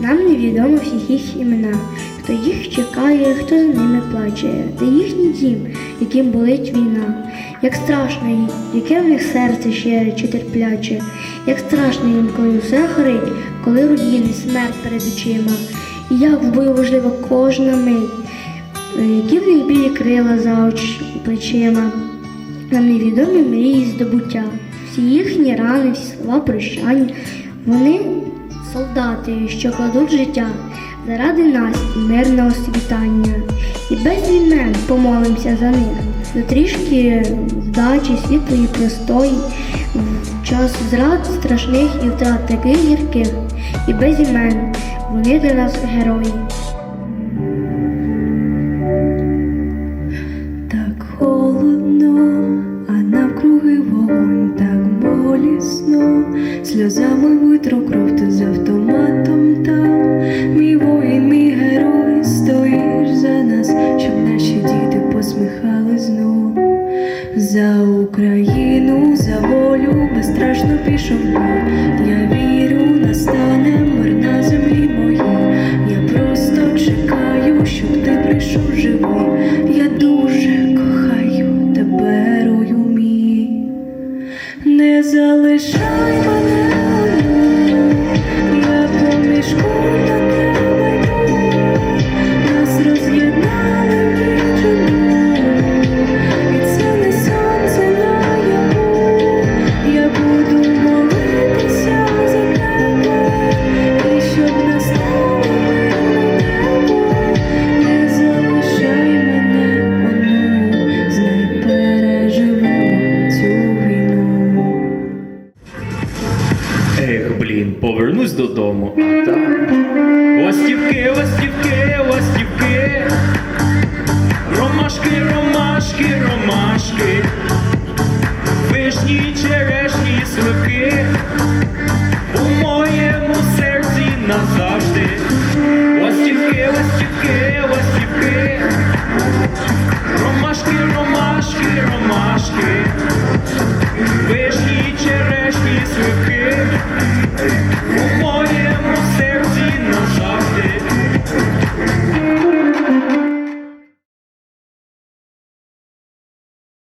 Нам невідомо всіх їх імена, хто їх чекає, хто за ними плаче, де їхній дім, яким болить війна, як страшно яке в них серце ще чи терпляче, як страшно їм, коли все горить, коли руїни, смерть перед очима, і як в бою важлива кожна мить, е, які в них білі крила за очі плечима, нам невідомі мрії здобуття, всі їхні рани, всі слова прощання, вони солдати, що кладуть життя заради нас і мирного світання. І без імен помолимося за них, за трішки вдачі, світлої простої, в час зрад страшних і втрат таких гірких, і без імен вони для нас герої. Так холодно, а навкруги вогонь так болісно, сльозами витру кров ти з автоматом там. Мій воїн, мій герой, стоїш за нас, щоб наші діти посміхали знов. За Україну, за волю безстрашно пішов бій. Я вірю, настане мир на землі моїй. Я просто чекаю, щоб ти прийшов Не залишай мене повернусь додому. так там Ластівки, ластівки, ластівки, ромашки, ромашки, ромашки, вишні, черешні, сливки у моєму серці назавжди. Ластівки, ластівки, ластівки, ромашки, ромашки, ромашки.